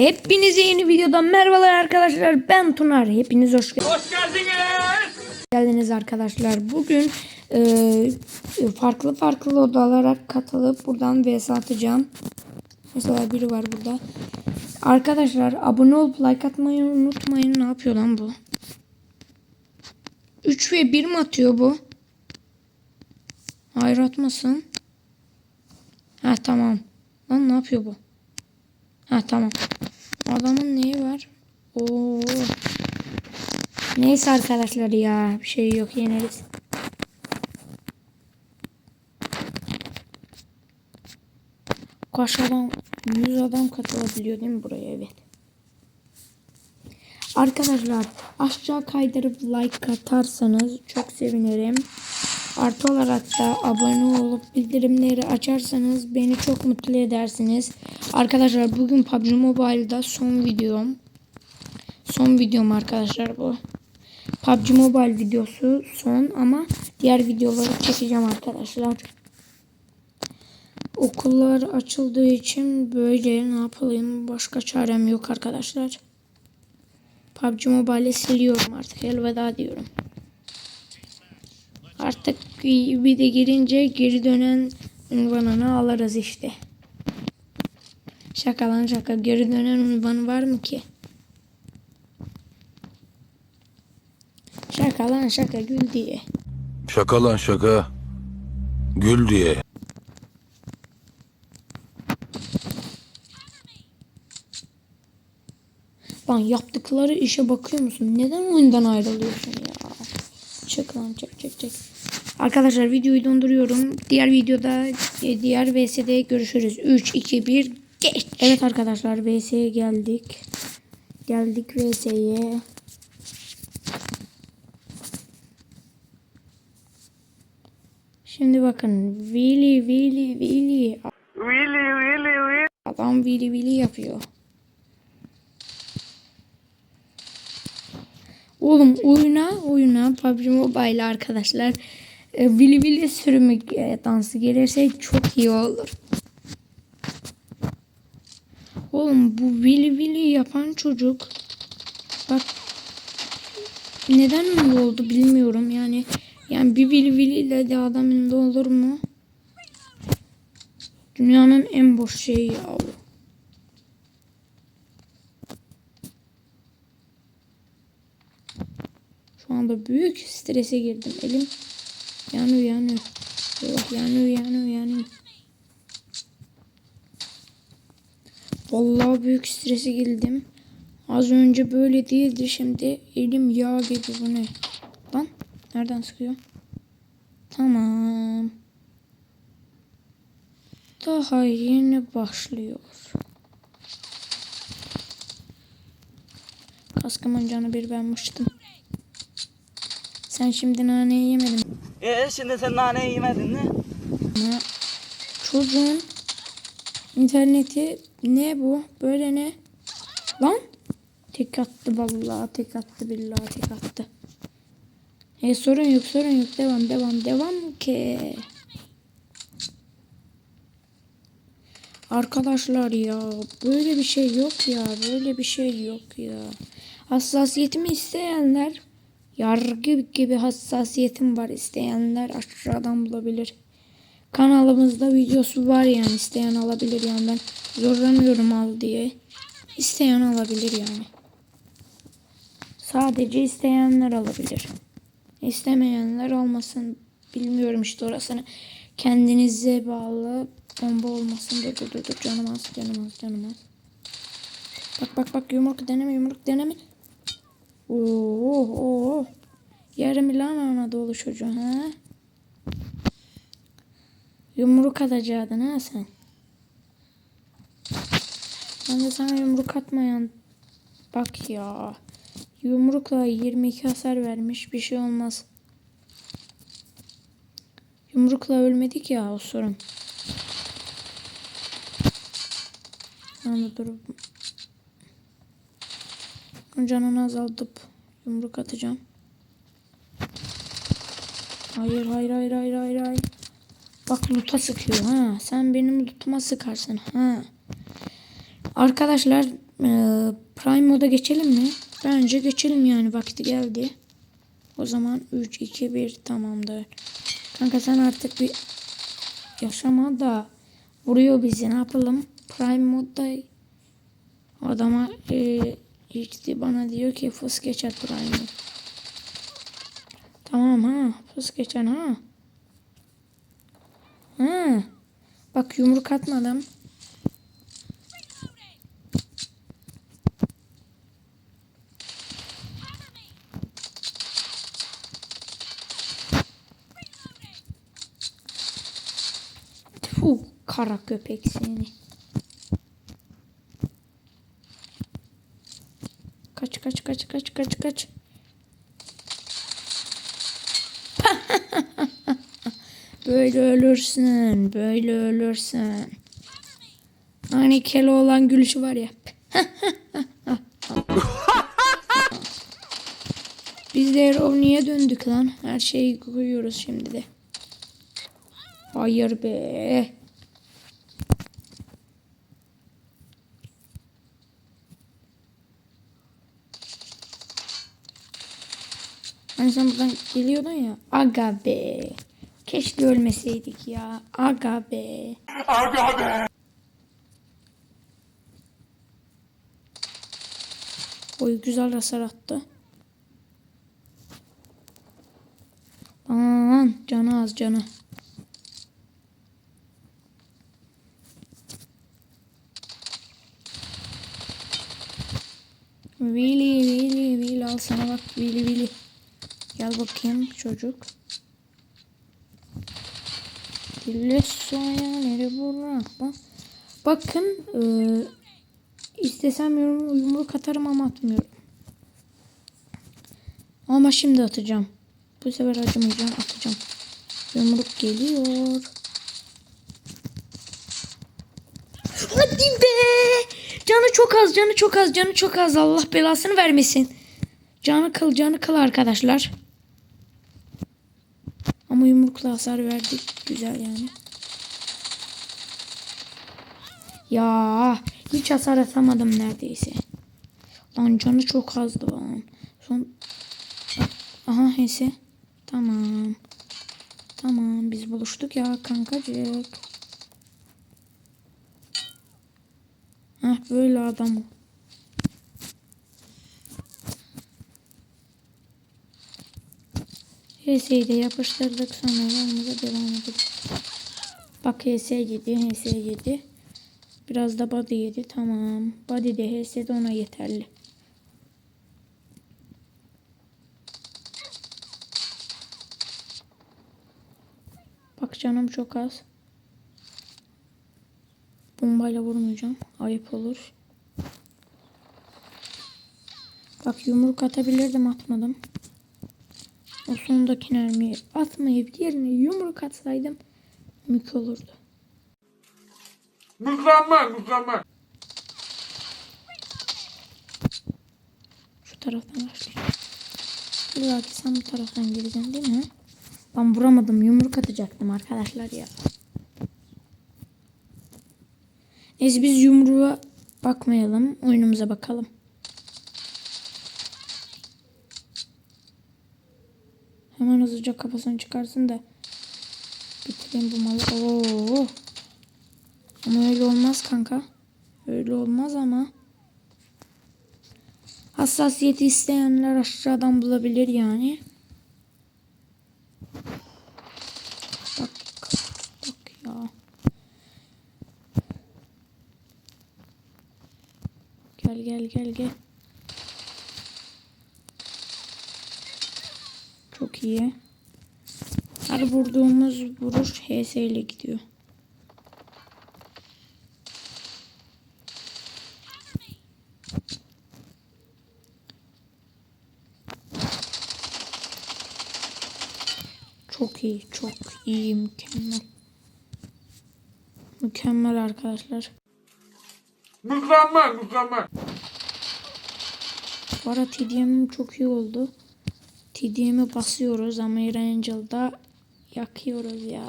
Hepinize yeni videodan merhabalar arkadaşlar. Ben Tunar. Hepiniz hoş geldiniz. Hoş geldiniz. geldiniz arkadaşlar. Bugün e, farklı farklı odalara katılıp buradan vs atacağım. Mesela biri var burada. Arkadaşlar abone olup like atmayı unutmayın. Ne yapıyor lan bu? 3 ve 1 mi atıyor bu? Hayır atmasın. Ha tamam. Lan ne yapıyor bu? Ha tamam. Adamın neyi var? Oo. Neyse arkadaşlar ya. Bir şey yok yeneriz. Kaç adam? 100 adam katılabiliyor değil mi buraya? Evet. Arkadaşlar aşağı kaydırıp like atarsanız çok sevinirim. Artı olarak da abone olup bildirimleri açarsanız beni çok mutlu edersiniz. Arkadaşlar bugün PUBG Mobile'da son videom. Son videom arkadaşlar bu. PUBG Mobile videosu son ama diğer videoları çekeceğim arkadaşlar. Okullar açıldığı için böyle ne yapayım başka çarem yok arkadaşlar. PUBG Mobile'i siliyorum artık elveda diyorum. Artık bir de girince geri dönen ünvanını alırız işte. Şaka lan şaka geri dönen ünvanı var mı ki? Şaka lan şaka gül diye. Şaka lan şaka. Gül diye. Lan yaptıkları işe bakıyor musun? Neden oyundan ayrılıyorsun ya? Lan çek çek çek. Arkadaşlar videoyu donduruyorum. Diğer videoda e, diğer VS'de görüşürüz. 3 2 1 geç. Evet arkadaşlar VS'ye geldik. Geldik VS'ye. Şimdi bakın Willy Willy Willy Willy Willy Willy. Adam Willy Willy yapıyor. Oğlum oyuna oyuna PUBG Mobile arkadaşlar e, Willy sürümü dansı gelirse çok iyi olur. Oğlum bu Willy Willy yapan çocuk bak neden ünlü oldu bilmiyorum yani yani bir Willy Willy ile de adam olur mu? Dünyanın en boş şeyi ya bu. Şu anda büyük strese girdim. Elim yanıyor yanıyor. Allah yanıyor yanıyor yanıyor. Vallahi büyük strese girdim. Az önce böyle değildi şimdi elim yağ gibi bu ne? Lan nereden sıkıyor? Tamam. Daha yeni başlıyor. Kaskımın canı bir benmiştim. Sen şimdi naneyi yemedin. Ee şimdi sen naneyi yemedin? Ama çocuğun interneti ne bu? Böyle ne? Lan? Tek attı vallahi tek attı billahi tek attı. E sorun yok sorun yok devam devam devam ki. Arkadaşlar ya böyle bir şey yok ya böyle bir şey yok ya. Hassasiyetimi isteyenler yargı gibi hassasiyetim var isteyenler aşağıdan bulabilir. Kanalımızda videosu var yani isteyen alabilir yani ben zorlamıyorum al diye. İsteyen alabilir yani. Sadece isteyenler alabilir. İstemeyenler olmasın. Bilmiyorum işte orasını. Kendinize bağlı bomba olmasın. Dur dur, dur. canım az canım az canım az. Bak bak bak yumruk deneme yumruk deneme. Oo, oo. Yarım lan Anadolu çocuğu ha. Yumruk atacaktın ha sen. Ben de sana yumruk atmayan. Bak ya. Yumrukla 22 hasar vermiş. Bir şey olmaz. Yumrukla ölmedik ya o sorun. Ben de durup canını azaltıp yumruk atacağım. Hayır hayır hayır hayır hayır hayır. Bak luta sıkıyor ha. Sen benim lutuma sıkarsın ha. Arkadaşlar Ee, Prime moda geçelim mi? Bence geçelim yani vakti geldi. O zaman 3, 2, 1 tamamdır. Kanka sen artık bir yaşama da vuruyor bizi ne yapalım? Prime modda adama e, işte bana diyor ki fıs geçer Prime'ı. Tamam ha fıs geçen ha. Ha. Bak yumruk atmadım. Tfu, kara köpek seni. Kaç kaç kaç kaç kaç böyle ölürsün, böyle ölürsün. Hani Keloğlan gülüşü var ya. Biz de Erol niye döndük lan? Her şeyi koyuyoruz şimdi de. Hayır be. Hani sen buradan geliyordun ya. Aga be. Keşke ölmeseydik ya. Aga be. Aga be. Oy güzel hasar attı. Lan canı az canı. Willy Willy Willy al sana bak Willy Willy. Bakayım çocuk. Dille soyaları bırakma. Bakın eee İstesem yorum, yumruk atarım ama atmıyorum. Ama şimdi atacağım. Bu sefer acımayacağım atacağım. Yumruk geliyor. Hadi be! Canı çok az, canı çok az, canı çok az. Allah belasını vermesin. Canı kıl, canı kıl arkadaşlar. Yumrukla hasar verdik. Güzel yani. Ya hiç hasar atamadım neredeyse. Lan canı çok azdı lan. Son Aha hese. Tamam. Tamam biz buluştuk ya kankacık. Heh böyle adam. o. HS'yi de yapıştırdık sonra yolumuza devam edelim. Bak HS yedi, HS yedi. Biraz da body yedi. Tamam. Body de HS de ona yeterli. Bak canım çok az. Bombayla vurmayacağım. Ayıp olur. Bak yumruk atabilirdim atmadım. O sondaki mermiyi atmayıp diğerine yumruk atsaydım mük olurdu. Mükemmel mükemmel. Şu taraftan başlayacağım. İlla ki sen bu taraftan geleceksin değil mi? Ben vuramadım. Yumruk atacaktım arkadaşlar ya. Neyse biz yumruğa bakmayalım. Oyunumuza bakalım. Hemen hızlıca kafasını çıkarsın da bitireyim bu malı. Oo. Ama öyle olmaz kanka. Öyle olmaz ama. Hassasiyeti isteyenler aşağıdan bulabilir yani. Gel gel gel gel. Çok iyi. Her vurduğumuz vuruş HS ile gidiyor. Çok iyi, çok iyi, mükemmel. Mükemmel arkadaşlar. Mükemmel mükemmel. Bu ara TDM'im çok iyi oldu. TDM'e basıyoruz ama Air Angel'da yakıyoruz ya.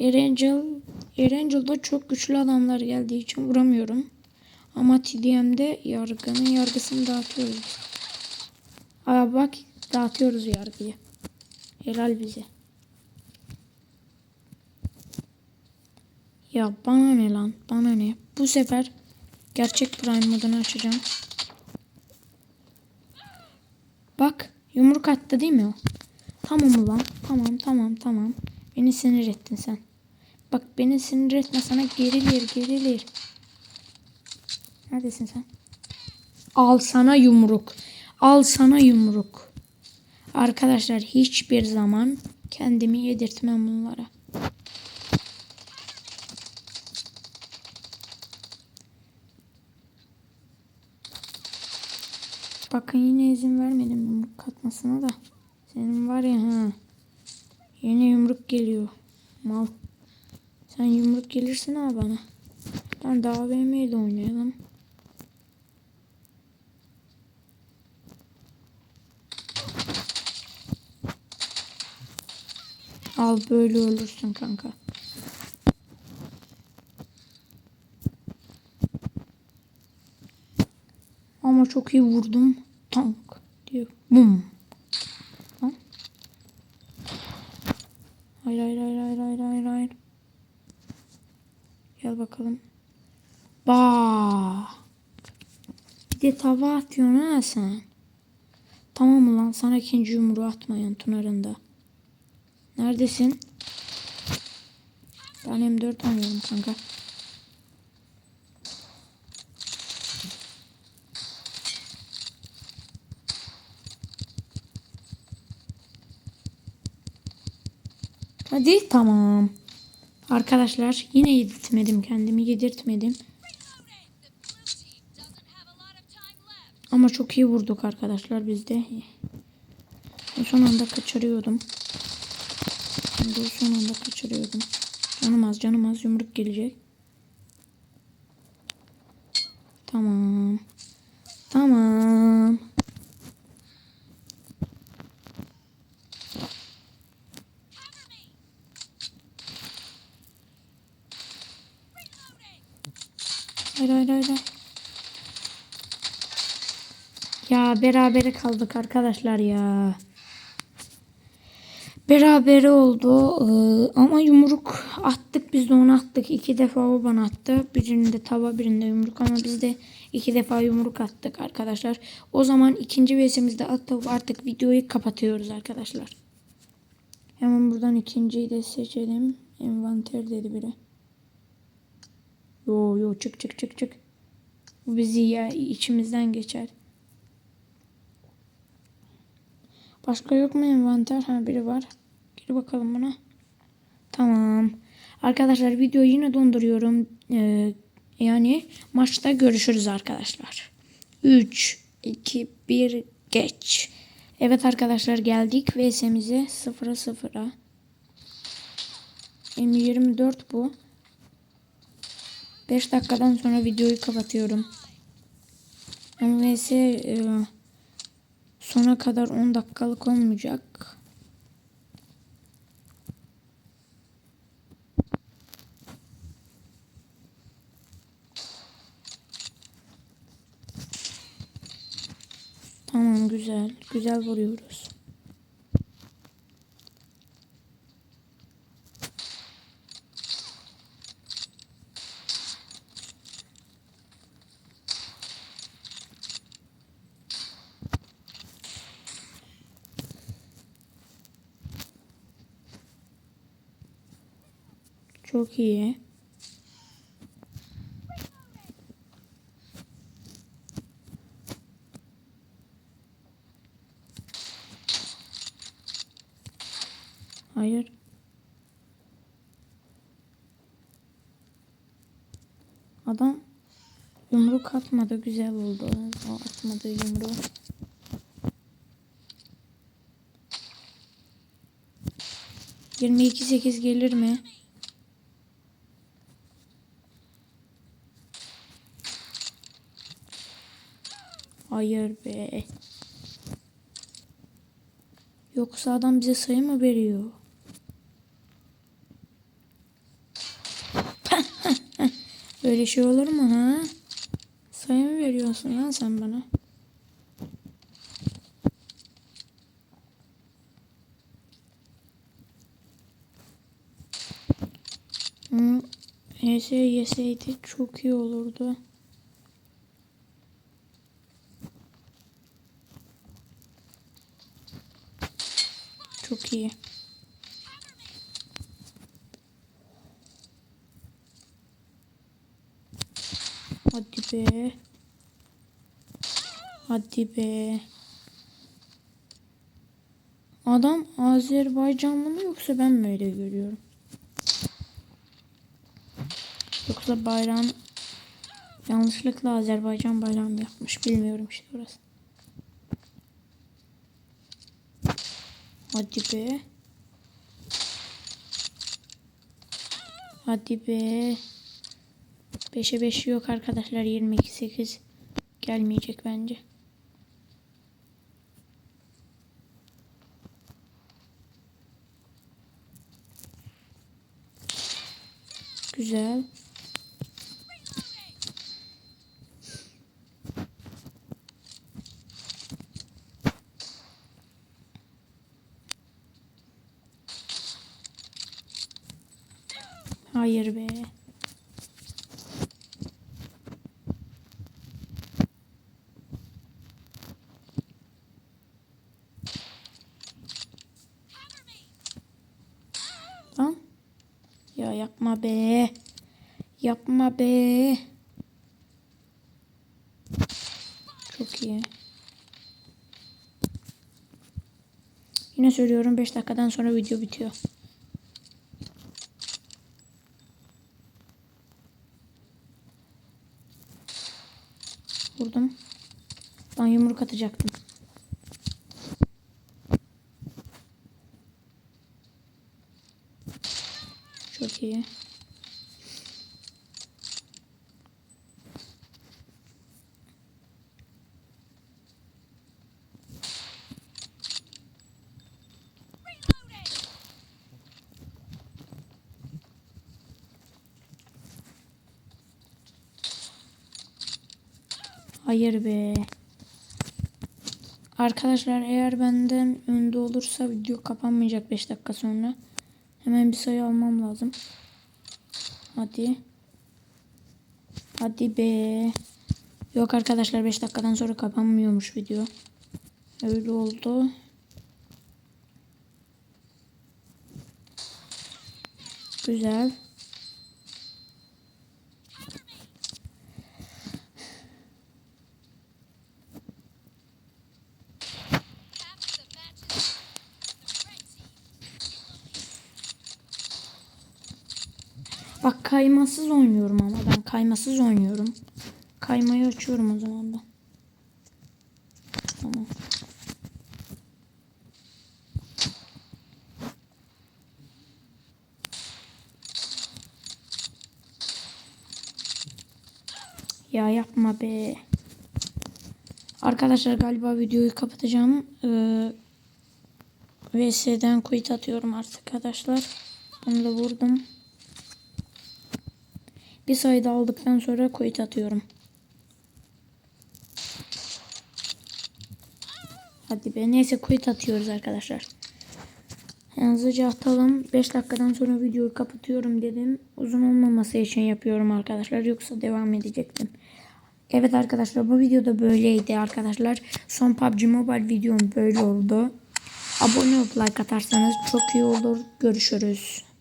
Air Angel, Air Angel'da çok güçlü adamlar geldiği için vuramıyorum. Ama TDM'de yargının yargısını dağıtıyoruz. Aa bak dağıtıyoruz yargıyı. Helal bize. Ya bana ne lan? Bana ne? Bu sefer gerçek Prime modunu açacağım. Bak yumruk attı değil mi o? Tamam ulan. Tamam tamam tamam. Beni sinir ettin sen. Bak beni sinir etme sana gerilir gerilir. Neredesin sen? Al sana yumruk. Al sana yumruk. Arkadaşlar hiçbir zaman kendimi yedirtmem bunlara. Bakın yine izin vermedim yumruk katmasına da. Senin var ya ha. Yine yumruk geliyor. Mal. Sen yumruk gelirsin ha bana. Ben daha ile oynayalım. Al böyle ölürsün kanka. Ama çok iyi vurdum. Tank diyor. Bum. Hayır hayır hayır hayır hayır hayır hayır. Gel bakalım. Ba. Bir de tava atıyorsun ha sen. Tamam mı lan sana ikinci yumruğu atmayan Tunar'ında. Neredesin? Ben M4 oynuyorum kanka. Hadi tamam. Arkadaşlar yine yedirtmedim kendimi yedirtmedim. Ama çok iyi vurduk arkadaşlar biz de. Son anda kaçırıyordum. Son anda kaçırıyordum. Canım az canım az yumruk gelecek. Tamam. Tamam. Hayır. hayır. Ya berabere kaldık arkadaşlar ya. Berabere oldu Ee, ama yumruk attık biz de onu attık. iki defa o bana attı. Birinde tava birinde yumruk ama biz de iki defa yumruk attık arkadaşlar. O zaman ikinci VS'imizde atıp artık videoyu kapatıyoruz arkadaşlar. Hemen buradan ikinciyi de seçelim. Envanter dedi biri. Yo yo çık çık çık çık. Bu bizi ya içimizden geçer. Başka yok mu envanter? Ha biri var. Gir bakalım buna. Tamam. Arkadaşlar videoyu yine donduruyorum. Ee, yani maçta görüşürüz arkadaşlar. 3, 2, 1 geç. Evet arkadaşlar geldik VS'mize 0'a 0'a. M24 bu. 5 dakikadan sonra videoyu kapatıyorum. VS e, sona kadar 10 dakikalık olmayacak. Tamam güzel. Güzel vuruyoruz. Çok iyi. Hayır. Adam yumruk atmadı. Güzel oldu. O atmadığı yumruğu. Yirmi iki sekiz gelir mi? Hayır be. Yoksa adam bize sayı mı veriyor? Böyle şey olur mu ha? veriyorsun lan sen bana? Hı, HS yeseydi çok iyi olurdu. İyi. Hadi be. Hadi be. Adam Azerbaycanlı mı yoksa ben mi öyle görüyorum? Yoksa bayrağın yanlışlıkla Azerbaycan bayrağını mı yapmış bilmiyorum işte orası. Hadi be. Hadi be. 5'e 5 yok arkadaşlar 22 8 gelmeyecek bence. Güzel. Hayır be. Lan. Ya yapma be. Yapma be. Çok iyi. Yine söylüyorum 5 dakikadan sonra video bitiyor. Vurdum. Yumruk atacaktım. Çok iyi. Hayır be. Arkadaşlar eğer benden önde olursa video kapanmayacak 5 dakika sonra. Hemen bir sayı almam lazım. Hadi. Hadi be. Yok arkadaşlar 5 dakikadan sonra kapanmıyormuş video. Öyle oldu. Güzel. Bak kaymasız oynuyorum ama ben kaymasız oynuyorum. Kaymayı açıyorum o zaman ben. Tamam. Ya yapma be. Arkadaşlar galiba videoyu kapatacağım. Ee, VS'den quit atıyorum artık arkadaşlar. Bunu da vurdum. Bir sayıda aldıktan sonra quit atıyorum. Hadi be. Neyse quit atıyoruz arkadaşlar. Hızlıca atalım. 5 dakikadan sonra videoyu kapatıyorum dedim. Uzun olmaması için yapıyorum arkadaşlar. Yoksa devam edecektim. Evet arkadaşlar bu videoda böyleydi arkadaşlar. Son PUBG Mobile videom böyle oldu. Abone olup like atarsanız çok iyi olur. Görüşürüz.